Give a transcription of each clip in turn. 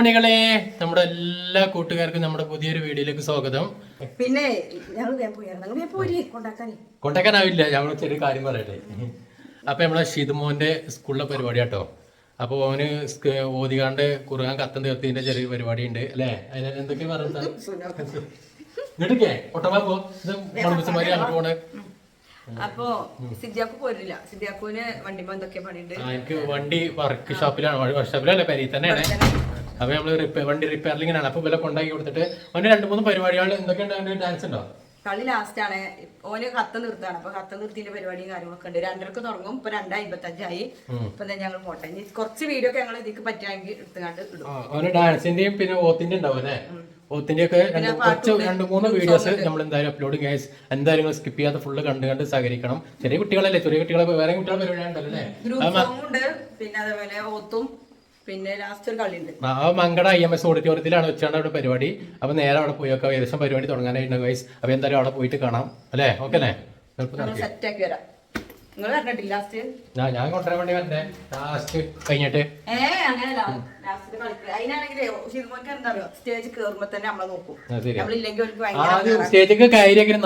മുത്തുമണികളെ നമ്മുടെ എല്ലാ കൂട്ടുകാർക്കും നമ്മുടെ പുതിയൊരു വീഡിയോയിലേക്ക് സ്വാഗതം. പിന്നെ കൊണ്ടാക്കാനാവില്ല ഞങ്ങൾ ചെറിയ കാര്യം പറയട്ടെ. അപ്പൊ നമ്മളെ ഷിതുമോന്റെ സ്കൂളിലെ പരിപാടി കേട്ടോ അപ്പൊ ഓന് ഓതികാണ്ട് കുറുകാൻ കത്തം തീർത്തിന്റെ ചെറിയ പരിപാടി ഉണ്ട് അല്ലേ? അതിന് എന്തൊക്കെ അപ്പോ ഇങ്ങോട്ടേക്കേ ഒട്ടമാ പോ. ഇത് മണമിച്ചമാരി അങ്ങോട്ട് പോണേ. അപ്പൊ സിദ്ധ്യാക്കു പോരില്ല. സിദ്ധ്യാക്കുവിന് വണ്ടി എന്തൊക്കെ പണിയുണ്ട്? എനിക്ക് വണ്ടി വർക്ക് ഷോപ്പിലാണ് വർക്ക് ഷോപ്പിലല്ല പെരി തന്നെയാണ്. അപ്പൊ നമ്മൾ റിപ്പയർ വണ്ടി ആണ് അപ്പൊ വില കൊണ്ടാക്കി കൊടുത്തിട്ട് അവന് രണ്ട് മൂന്ന് പരിപാടികൾ എന്തൊക്കെയുണ്ട് അവന് ഡാൻസ് ഉണ്ടോ? കളി ലാസ്റ്റ് ആണ്. ഓന് കത്ത് നിർത്താണ് അപ്പൊ കത്ത് നിർത്തിന്റെ പരിപാടിയും കാര്യങ്ങളൊക്കെ ഉണ്ട്. രണ്ടരക്ക് തുടങ്ങും. ഇപ്പൊ രണ്ട് അമ്പത്തഞ്ചായി ഇപ്പൊ ഞങ്ങൾ പോട്ടെ. ഇനി കുറച്ച് വീഡിയോ ഒക്കെ ഞങ്ങൾ ഇതിക്ക് പറ്റുമെങ്കിൽ എടുത്തുകൊണ്ട് ഇടും. ഡാൻസിന്റെയും പിന്നെ ഓത്തിന്റെ ഉണ്ടാവും അല്ലേ? ഓത്തിന്റെ ഒക്കെ രണ്ട് കുറച്ച് രണ്ട് മൂന്ന് വീഡിയോസ് നമ്മൾ എന്തായാലും അപ്ലോഡ് ഗൈസ് എന്തായാലും നിങ്ങൾ സ്കിപ്പ് ചെയ്യാതെ ഫുള്ള് കണ്ട് കണ്ട് സഹകരിക്കണം. ചെറിയ കുട്ടികളല്ലേ? ചെറിയ കുട്ടികളെ വേറെ കുട്ടികളെ പരിപാടി ഉണ്ടല്ലേ അല്ലേ? ഉണ്ട്. പിന്നെ അതേപോലെ ഓത്തും പിന്നെ ലാസ്റ്റ് ഒരു കളി ഉണ്ട് ആ മങ്കട ഐ എം എസ് ഓഡിറ്റോറിയത്തിലാണ് വെച്ചാണ് അവിടെ പരിപാടി. അപ്പൊ നേരെ അവിടെ പോയി ഒക്കെ ഏകദേശം പരിപാടി തുടങ്ങാനായിട്ട് ഗൈസ് അപ്പൊ എന്തായാലും അവിടെ പോയിട്ട് കാണാം. അല്ലേ? ഓക്കെ അല്ലേ? സെറ്റ് ആക്കി വരാം. നിങ്ങൾ പറഞ്ഞിട്ടില്ല ലാസ്റ്റ് ഞാൻ ഞാൻ കൊണ്ടുവരാൻ വേണ്ടി വരണ്ടേ? ലാസ്റ്റ് കഴിഞ്ഞിട്ട്. ഏ അങ്ങനെയല്ല. ലാസ്റ്റ് കളിക്കുക എന്താ പറയുക സ്റ്റേജ് കയറുമ്പോ തന്നെ നമ്മളെ നോക്കും. ആ, ശരിയാ. നമ്മളില്ലെങ്കിൽ അവർക്ക് ഭയങ്കര ആദ്യം സ്റ്റേജൊക്കെ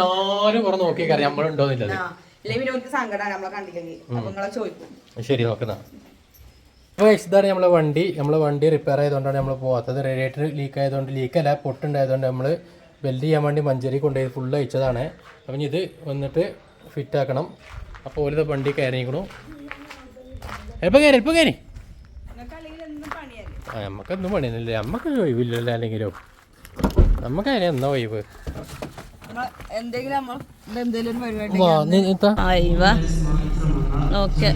നാല് പുറം ആ ഇല്ലെങ്കിൽ പിന്നെ അവർക്ക് സങ്കടമാണ് നമ്മളെ കണ്ടില്ലെങ്കിൽ. അപ്പൊ നിങ്ങളെ ചോദിക്കും. ശരി നോക്കുന്ന ഇതാണ് നമ്മളെ വണ്ടി. നമ്മളെ വണ്ടി റിപ്പയർ ആയതുകൊണ്ടാണ് നമ്മൾ പോകാത്തത് റേഡിയേറ്റർ ലീക്ക് ആയതുകൊണ്ട് ലീക്ക് അല്ല പൊട്ടുണ്ടായതുകൊണ്ട് നമ്മൾ വെൽഡ് ചെയ്യാൻ വേണ്ടി മഞ്ചേരി കൊണ്ടുപോയി ഫുൾ അയച്ചതാണ് അപ്പം ഇത് വന്നിട്ട് ഫിറ്റ് ആക്കണം. അപ്പോൾ ഓരോ വണ്ടി കയറിയിരിക്കണു. എപ്പോൾ കയറി എപ്പോൾ കയറി. ആ നമുക്കൊന്നും പണിയൊന്നുമില്ല. നമുക്ക് ഒഴിവില്ലല്ലോ അല്ലെങ്കിലോ നമുക്ക് അതിന് എന്നാ ഒഴിവ്? എന്തെങ്കിലും ഓക്കെ.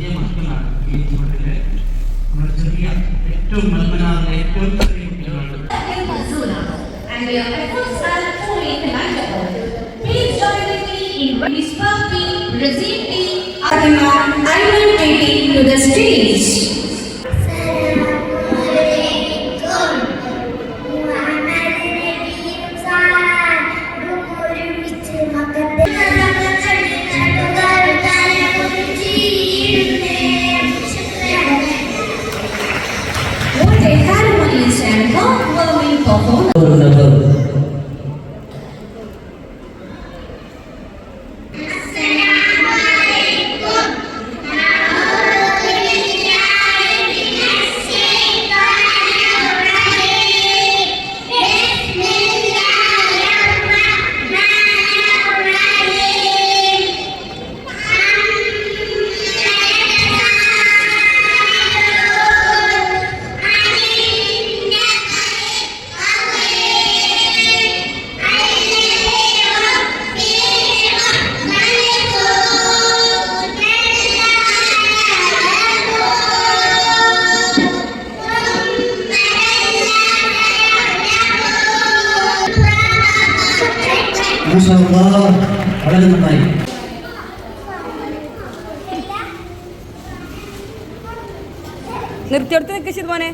ഏറ്റവും പത്മനാഭന്റെ ഏറ്റവും ചെറിയ കുട്ടികളാണ് His me Razim, I will take you to the stage. വളരെ നന്നായി. നിർത്തിയെടുത്ത് നിൽക്കുക ശിവമോനെ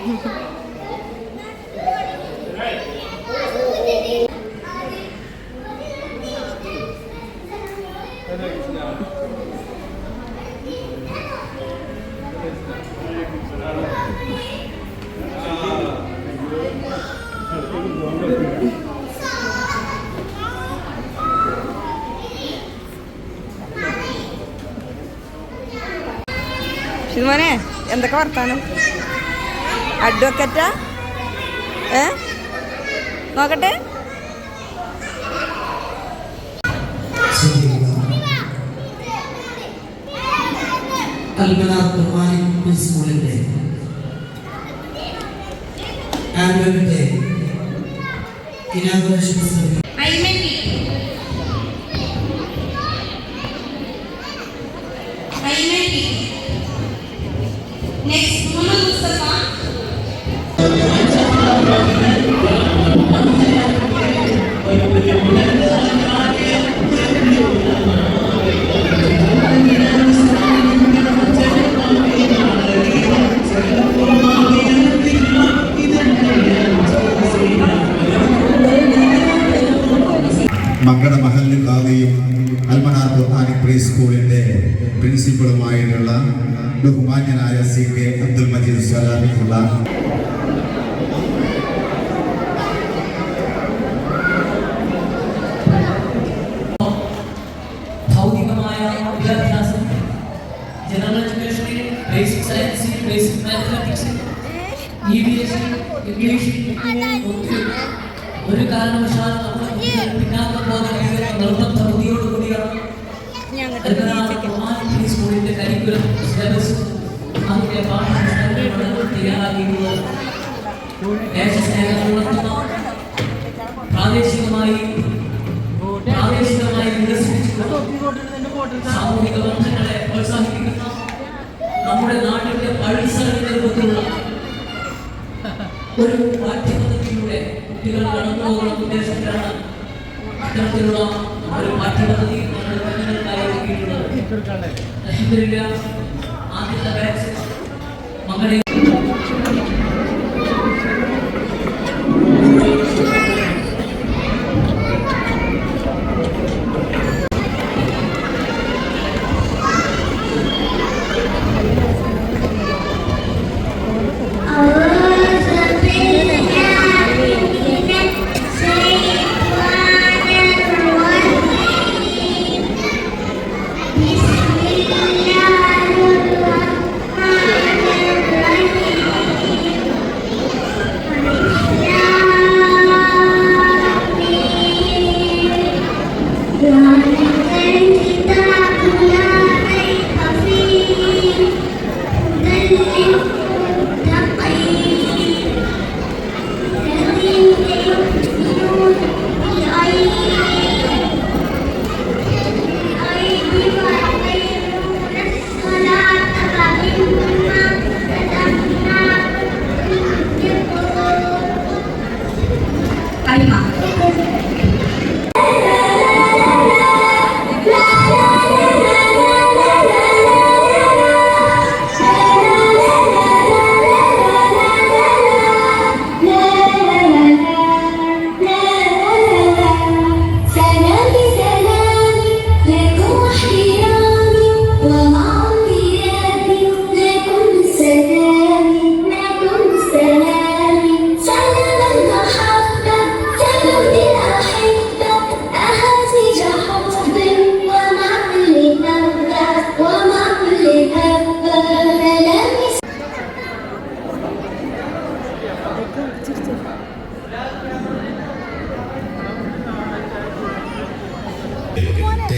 ശിവമോനെ എന്തൊക്കെ വർത്താനം? അഡ്വക്കറ്റാ? ഏ? നോക്കട്ടെ. Annual day. Inauguration ceremony Majeed സ്വലാമിക്കുള്ള ഭൗതികമായ വിദ്യാഭ്യാസം ജനറൽ എഡ്യൂക്കേഷനിൽ ബേസിക് സയൻസിൽ ബേസിക് മാത്തമാറ്റിക്സിൽ ഇ വി എസ് ഇംഗ്ലീഷ് ഒത്തിരി ഒരു കാരണവശാലും നമ്മുടെ കുട്ടികൾ പിന്നാക്കം പോകുന്ന നിർബന്ധ ബുദ്ധിയോടുകൂടിയാണ് ഈ സ്കൂളിന്റെ കരിക്കുലം സിലബസ് അതിന്റെ പാഠപുസ്തകങ്ങൾ തയ്യാറാക്കിയിട്ടുള്ളത് ദേശസ്നേഹം ഉണർത്തുന്ന പ്രാദേശികമായി പ്രാദേശികമായി വികസിപ്പിച്ചുകൊണ്ട് സാമൂഹിക ബന്ധങ്ങളെ പ്രോത്സാഹിപ്പിക്കുന്ന നമ്മുടെ പഴിസറിന്റെ രൂപത്തിലുള്ള ഒരു പാഠ്യപദ്ധതിയിലൂടെ കുട്ടികൾ കടന്നു പോകുന്ന ഉദ്ദേശത്തിലാണ് ഇത്തരത്തിലുള്ള ഒരു പാഠ്യപദ്ധതി നമ്മൾ കുഞ്ഞുങ്ങൾക്കായി ഒരുക്കിയിട്ടുള്ളത്. ആദ്യത്തെ ബാച്ച് മകളെ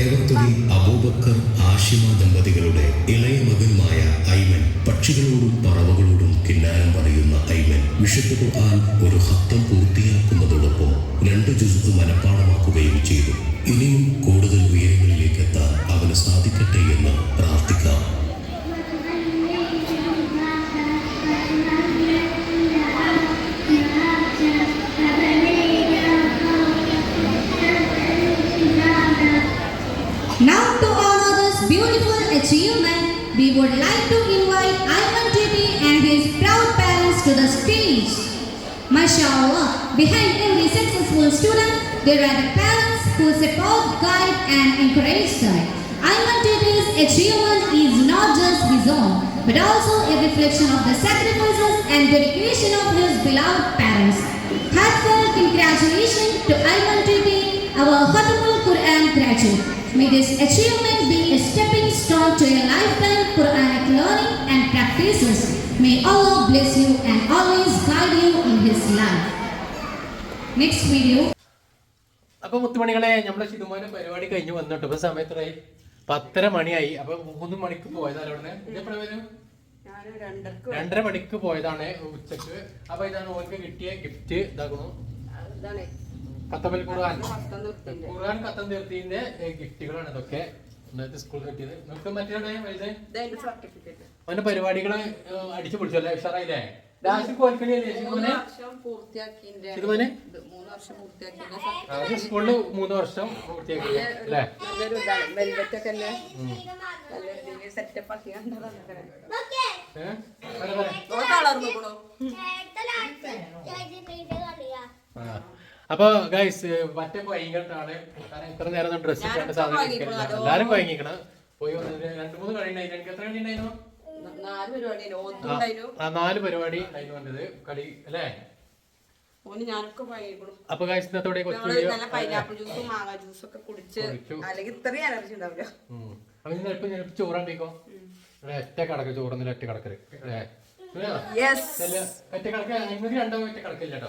തേവത്തുകി അബൂബക്കർ ആഷിമ ദമ്പതികളുടെ ഇളയ മകനുമായ ഐമൻ പക്ഷികളോടും പറവകളോടും കിന്നാരം പറയുന്ന ഐമൻ വിശുദ്ധ ഖുർആൻ ഒരു ഹത്തം പൂർത്തിയാക്കുന്നതോടൊപ്പം രണ്ട് ജുസ് മനഃപ്പാടമാക്കുകയും ചെയ്തു. ഇനിയും കൂടുതൽ ഉയരങ്ങളിലേക്ക് എത്താൻ അവന് സാധിക്കട്ടെ എന്ന് MashaAllah, behind every successful student, there are the parents who support, guide and encourage them. Ivan Tibi's achievement is not just his own, but also a reflection of the sacrifices and dedication of his beloved parents. Heartfelt congratulations to Ivan Tibi, our Khatamul Quran graduate. May this achievement be a stepping stone to a lifetime Quranic learning and practices. May Allah bless you and always His life. Next video. അപ്പൊ മുത്തുമണികളെ നമ്മളെ ശിതുമാന പരിപാടി കഴിഞ്ഞു വന്നിട്ട് ഇപ്പൊ സമയത്തായി പത്തര മണിയായി. അപ്പൊ മൂന്ന് മണിക്ക് പോയതാണ് അവിടെ രണ്ടര മണിക്ക് പോയതാണ് ഉച്ചയ്ക്ക്. അപ്പൊ ഇതാണ് ഓർക്ക് കിട്ടിയ ഗിഫ്റ്റ് ഇതാക്കുന്നു. കത്തമ്പൽ ഖുർആൻ കത്തം തീർത്തിന്റെ ഗിഫ്റ്റുകളാണ് ഇതൊക്കെ. ഇന്നത്തെ സ്കൂളിൽ കിട്ടിയത്. നമുക്ക് മറ്റേ അവന്റെ പരിപാടികൾ അടിച്ചു പിടിച്ചല്ലേ ഉഷാറായില്ലേ? ലാസ്റ്റ് കോൽക്കളിയല്ലേ മൂന്ന് വർഷം സ്കൂളിൽ മൂന്ന് പൂർത്തിയാക്കി അല്ലേ. അപ്പൊ ഗൈസ് മറ്റേ വൈകിട്ടാണ് കാരണം ഇത്ര നേരം ഡ്രസ്സ് സാധനം. എല്ലാരും വൈകിക്കണം പോയി വന്നിട്ട് രണ്ട് മൂന്ന് കഴിഞ്ഞു ഉണ്ടായിരുന്നു എനിക്ക് എത്ര കഴിഞ്ഞിട്ടുണ്ടായിരുന്നു ഉണ്ടായിരുന്നു നാല് പരിപാടി കളി അല്ലേ? അപ്പൊ ഇന്നത്തോടെ നല്ല പൈനാപ്പിൾ ജ്യൂസും മാങ്ങ ജ്യൂസും ഒക്കെ കുടിച്ച്. അല്ലെങ്കിൽ ഇത്രയും എനർജി ഉണ്ടാവില്ല. ഉം. അപ്പൊ ഇന്ന് ഇപ്പൊ ഞാൻ ചോറുണ്ടിക്കോ ഒറ്റ കടക്ക് ചോറൊന്നും ഒറ്റ കടക്കൽ ഒറ്റ കടക്ക രണ്ടോ ഒറ്റ കടക്കില്ല കേട്ടോ.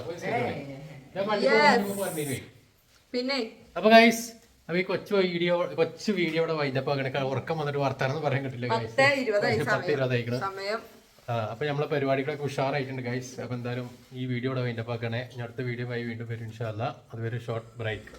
പിന്നെ? അപ്പൊ ഗൈസ് അപ്പൊ ഈ കൊച്ചു വീഡിയോ കൊച്ചു വീഡിയോ ഇവിടെ വൈകിട്ടപ്പോ അങ്ങനെ ഉറക്കം വന്നിട്ട് വർത്താനം പറയാൻ കിട്ടില്ല പത്ത് അപ്പൊ നമ്മളെ പരിപാടികളൊക്കെ ഉഷാറായിട്ടുണ്ട് ഗൈസ് അപ്പൊ എന്തായാലും ഈ വീഡിയോ ഇവിടെ വൈകിട്ടപ്പോ ആക്കണേ. അടുത്ത വീഡിയോ ആയി വീണ്ടും വരും ഇൻഷാല്ല അതുവരെ ഷോർട്ട് ബ്രേക്ക്